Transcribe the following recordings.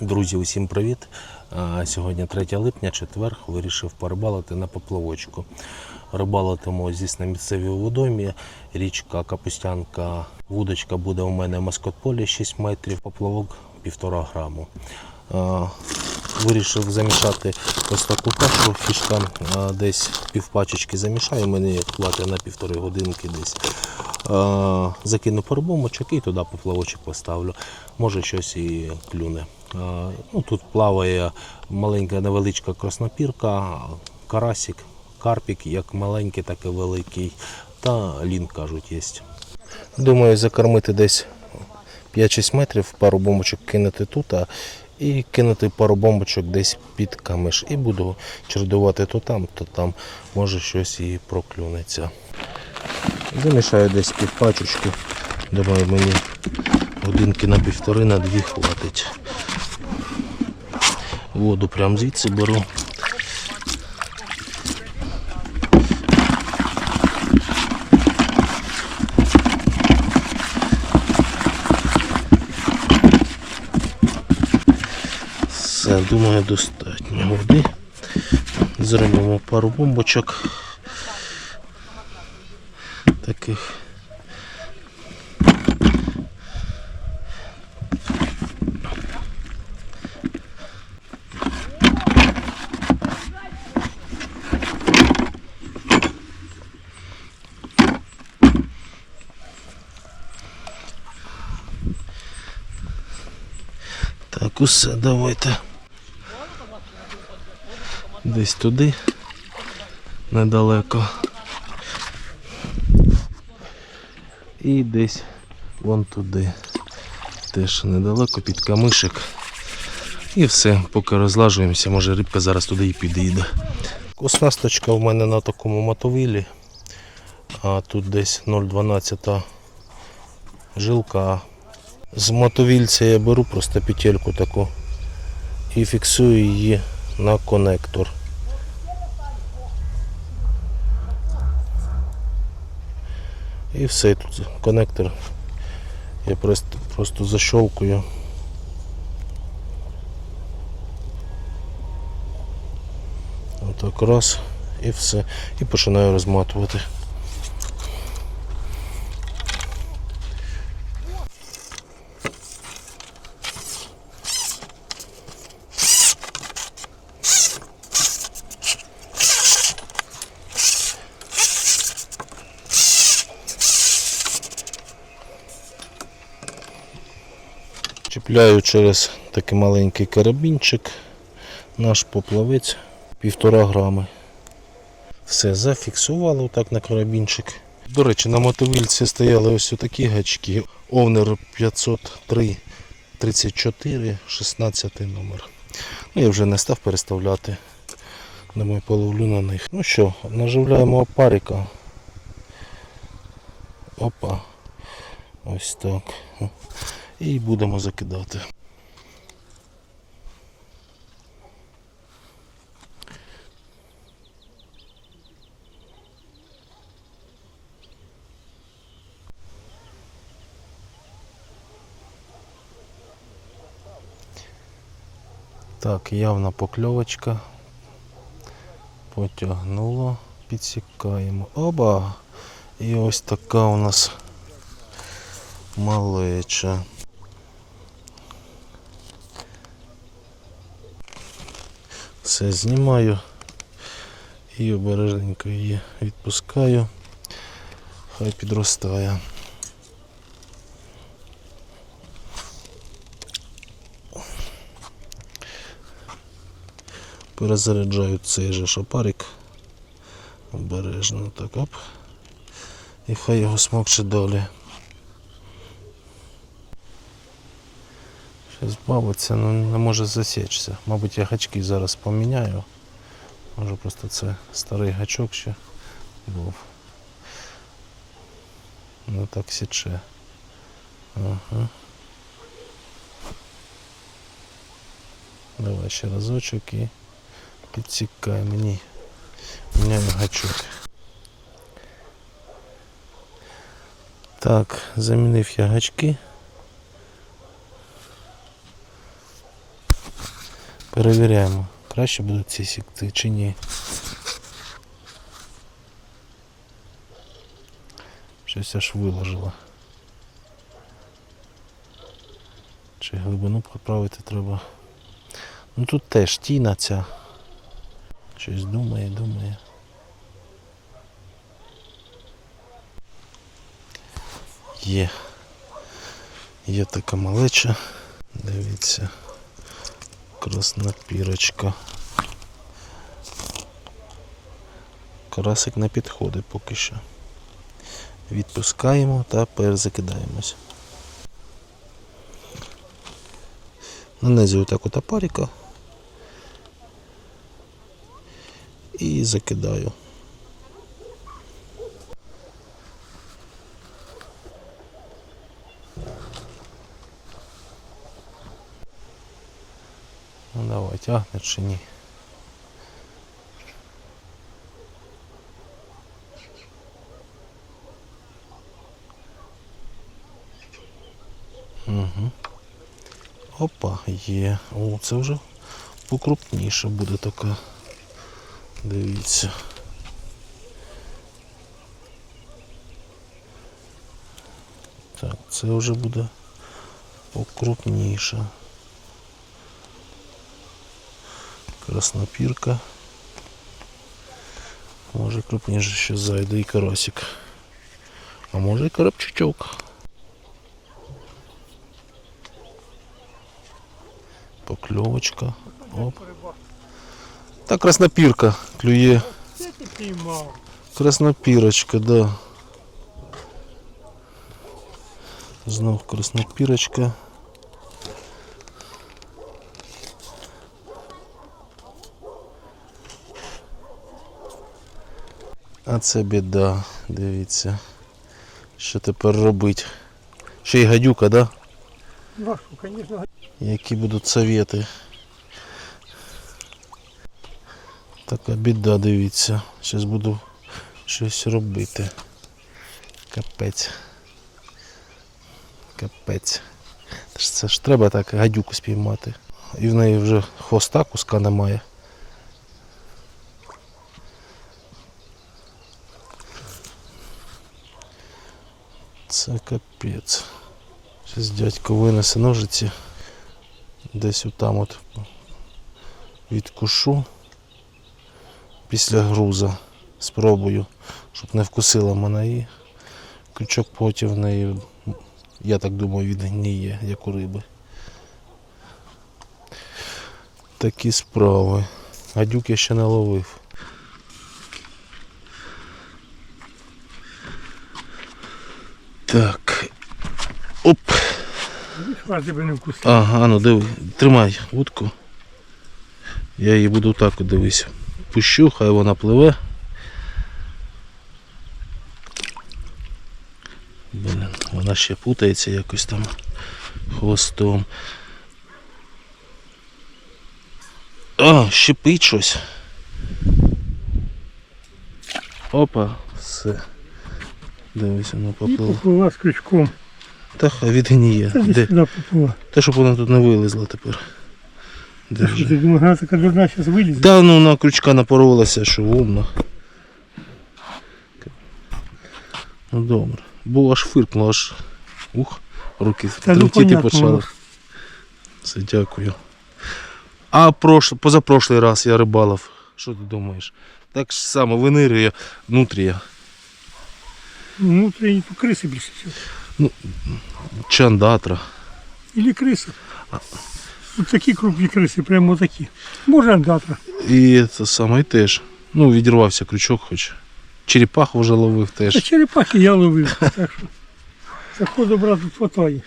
Друзі, усім привіт! Сьогодні 3 липня, четвер, вирішив порибалити на поплавочку. Рибалитиму, звісно, місцевій водоймі. Річка Капустянка, вудочка буде у мене в маскотполі 6 метрів, поплавок 1,5 граму. Вирішив замішати ось таку кашу, фішка десь півпачечки замішаю, мені хватить на півтори годинки десь. Закину парубомочок і туди поплавочок поставлю. Може щось і клюне. Ну, тут плаває маленька невеличка краснопірка, карасик, карпік, як маленький, так і великий. Та лін кажуть є. Думаю, закормити десь 5-6 метрів, пару бомбочок кинути тут і кинути пару бомбочок десь під камиш. І буду чередувати то там, то там. Може щось і проклюнеться. Замішаю десь півпачечку. Думаю, мені годинки на півтори, на дві хватить. Воду прям звідси беру. Все, думаю, достатньо води. Зробимо пару бомбочок. Таких. Так, усе, давайте. Десь туди, недалеко. І десь вон туди. Теж недалеко під камишик. І все, поки розлажуємося, може рибка зараз туди і підійде. Оснасточка в мене на такому мотовилі. А тут десь 0,12 жилка. З мотовільця я беру просто петельку таку і фіксую її на конектор. І все, тут коннектор я просто, просто защелкую. Отак раз і все. І починаю розматувати. Чіпляю через такий маленький карабінчик наш поплавець півтора грами. Все, зафіксували отак на карабінчик. До речі, на мотовільці стояли ось такі гачки. Овнер 503 34 16 номер. Ну, я вже не став переставляти. Думаю, половлю на них. Ну що, наживляємо опарика. Опа. Ось так. І будемо закидати. Так, явна покльовочка. Потягнуло, підсікаємо. Оба! І ось така у нас малеча. Все знімаю і обережненько її відпускаю. Хай підростає. Перезаряджаю цей же шопарик. Обережно так оп. І хай його смокче далі. Щось бавиться, ну не може засічся. Мабуть, я гачки зараз поміняю. Може просто це старий гачок ще був. Ну так січе. Ага. Давай ще разочок і підсікай мені. Міняю гачок. Так, замінив я гачки. Перевіряємо, краще будуть ці сікти чи ні. Щось аж виложила. Чи глибину поправити треба. Ну тут теж тіна ця. Щось думає, думає. Є. Є така малеча. Дивіться. Красна пірочка. Карасик не підходить поки що. Відпускаємо та перезакидаємось. Нанизую так от опаріка і закидаю. Ну давай, тягне чи ні. Угу. Опа, є. О, це вже покрупніше буде така. Дивіться. Так, це вже буде покрупніше. Краснопірка. Може крупніше ще зайде і карасик. А може і коробчичок. Покльовочка. Оп. Та краснопірка клює. Це ти піймав. Краснопірочка, да. Знов краснопірочка. А це біда, дивіться. Що тепер робить? Ще й гадюка, да? Важко, звісно. Які будуть совєти. Така біда, дивіться. Зараз буду щось робити. Капець. Капець. Це ж треба так гадюку спіймати. І в неї вже хвоста куска немає. Це капець. Зараз дядько винесе ножиці. Десь отам от відкушу після груза. Спробую, щоб не вкусила мене і крючок потім в неї, я так думаю, відгніє, як у риби. Такі справи. Гадюк я ще не ловив. Так. Оп. Ага, ну диви, тримай вудку. Я її буду так дивись. Пущу, хай вона пливе. Блін, вона ще путається якось там хвостом. А, щепить щось. Опа, все. Дивись, воно І поплило. поплила з крючком. Та хай відгніє. Та Де? сюди поплила. Те, щоб вона тут не вилізла тепер. Де Та що ти думаєш, вона така дурна зараз вилізе? Та ну на крючка напоролася, що умно. Ну добре. Було аж фиркнуло, аж ух, руки Та ну, тремтіти понятно, почали. Все, дякую. А прош... позапрошлий раз я рибалив. Що ти думаєш? Так само винирює внутрія. Внутрішні тут криси більше всього. Чандатра. Ілі криси. Ось такі крупні криси, прямо такі. Може андатра. І це саме теж. Ну, відірвався крючок хоч. Черепаху вже ловив теж. черепахи я ловив. Так що заходу брат тут хватає.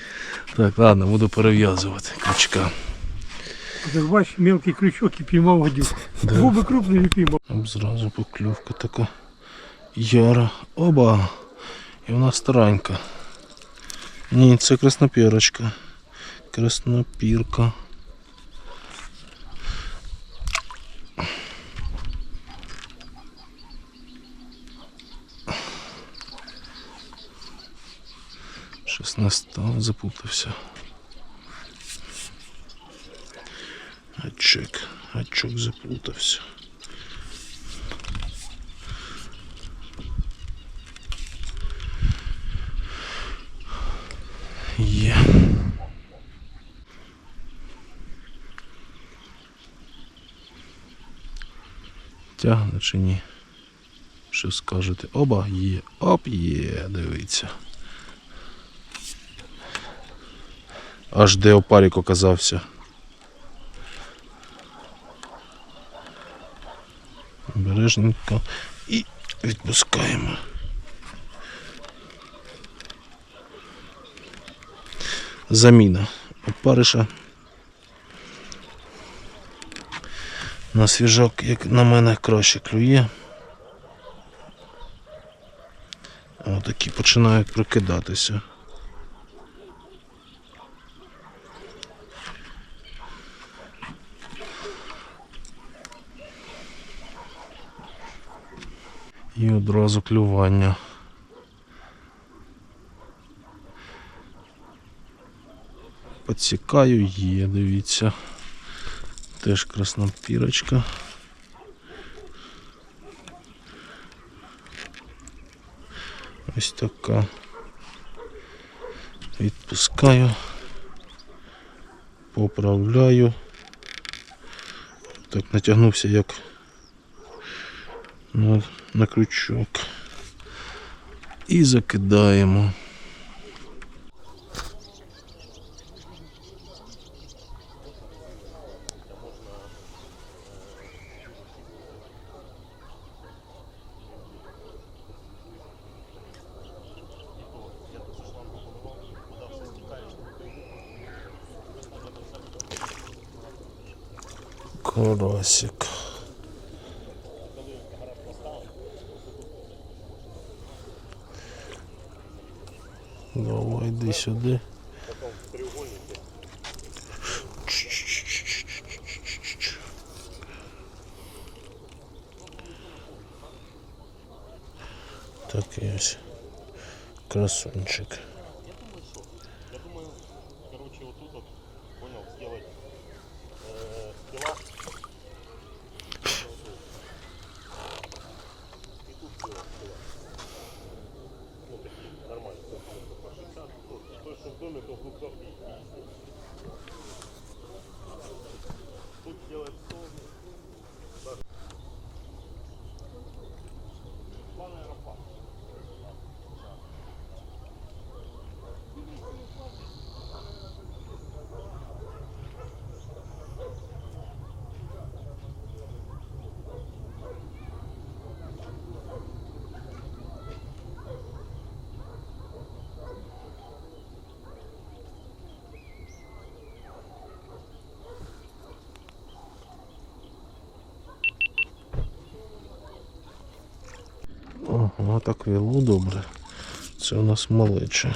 Так, ладно, буду перев'язувати крючка. Так бачиш, мелкий крючок і піймав гадюку. Да. Був би крупний, не піймав. Зразу покльовка така яра. Оба. І вона старенька. Ні, це краснопірочка. Краснопірка. Щось настав, запутався. Гачок, гачок заплутався. Тягне чи ні? Що скажете? Оба є. Оп, є, дивіться. Аж де опарік оказався. Обережненько і відпускаємо. Заміна опариша. На свіжок, як на мене, краще клює. Отакі починають прокидатися. І одразу клювання. Підсікаю, є, дивіться. Теж красна пірочка. Ось така. Відпускаю. Поправляю. Так, натягнувся як на, на крючок. І закидаємо. Карасик. Давай йди сюди. Такий ось красунчик. Ага, так віло добре. Це у нас малече.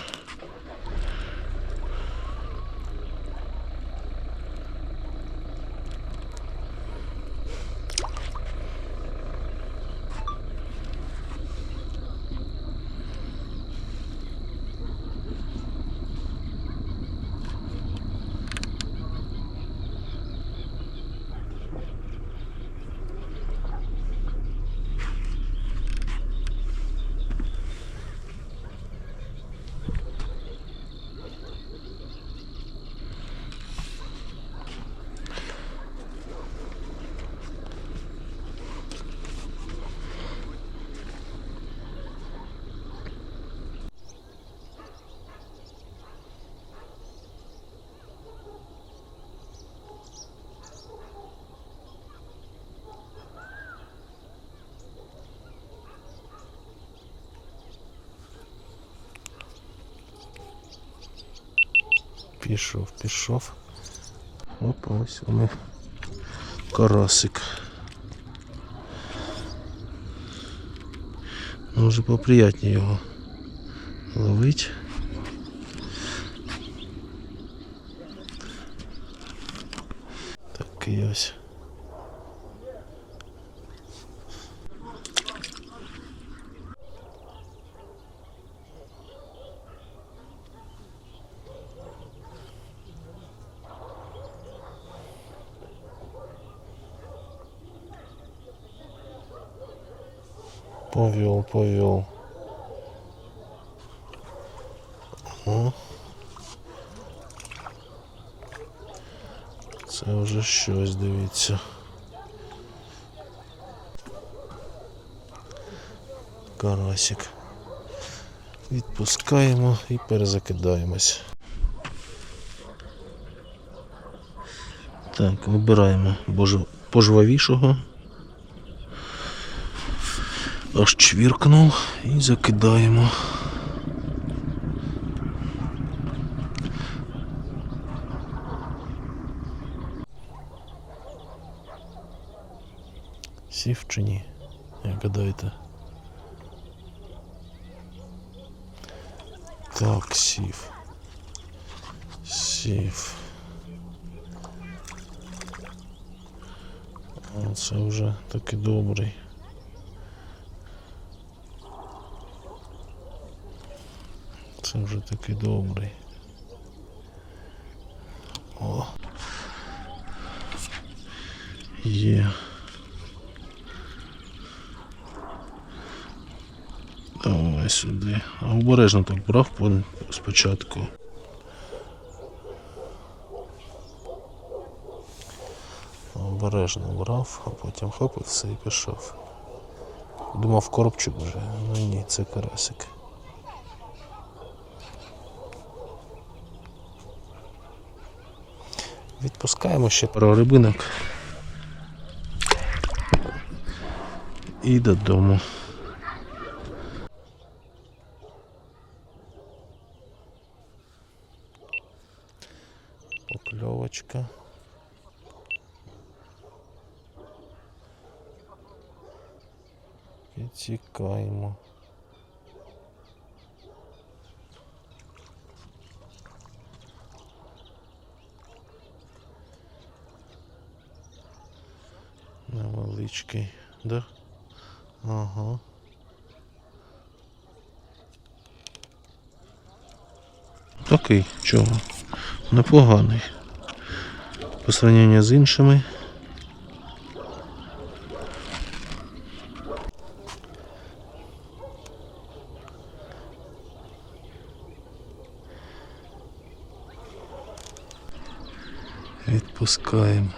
Пішов, пішов. Опа, ось вони. Карасик. Ну, вже поприятні його ловить. Такий ось. Повел, повел. О. Це вже щось, дивіться. Карасик. Відпускаємо і перезакидаємось. Так, вибираємо пожвавішого. Аж чвіркнув і закидаємо. Сів чи ні? Як гадаєте? Так, сів. Сів. О, Це вже такий добрий. Це вже такий добрий. О. Є. Давай сюди. А обережно так брав спочатку. Обережно брав, а потім хоп і все і пішов. Думав коробчик вже, ну ні, це карасик. Відпускаємо ще пару рибинок. І додому. Покльовочка. Підтікаємо. Невеличкий, да? Ага. Такий, чого? Непоганий. По сравненню з іншими. Відпускаємо.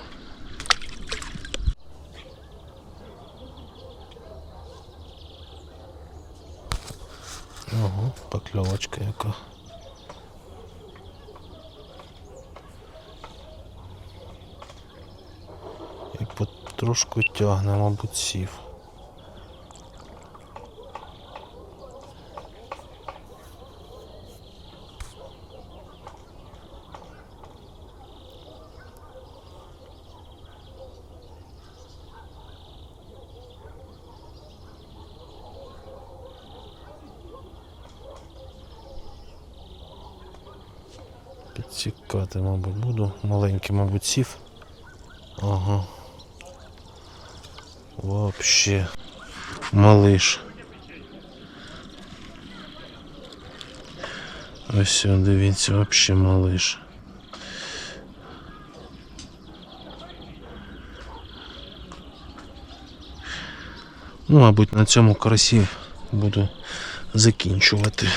Покльовочка яка. І потрошку тягне, мабуть, сів. Підсікати, мабуть, буду. Маленький, мабуть, сів. Ага. Вообще. Малыш. Ось дивіться, вообще малыш. Ну, мабуть, на цьому карасі буду закінчувати.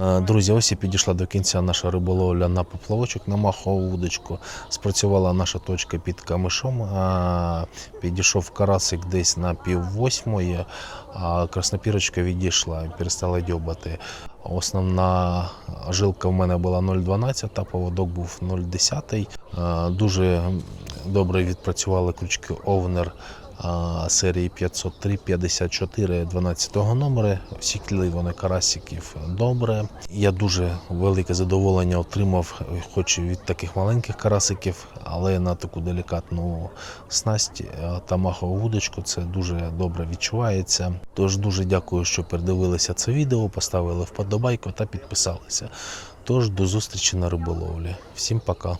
Е, Друзі, ось і підійшла до кінця наша риболовля на поплавочок на махову вудочку. Спрацювала наша точка під камишом. Е, Підійшов карасик десь на пів восьмої, а краснопірочка відійшла, перестала дьобати. Основна жилка в мене була 0,12, поводок був 0,10. Е, Дуже добре відпрацювали крючки Овнер серії 503-54 12 номери. Всікли вони карасиків добре. Я дуже велике задоволення отримав, хоч і від таких маленьких карасиків, але на таку делікатну снасть е, та махову вудочку це дуже добре відчувається. Тож дуже дякую, що передивилися це відео, поставили вподобайку та підписалися. Тож до зустрічі на риболовлі. Всім пока.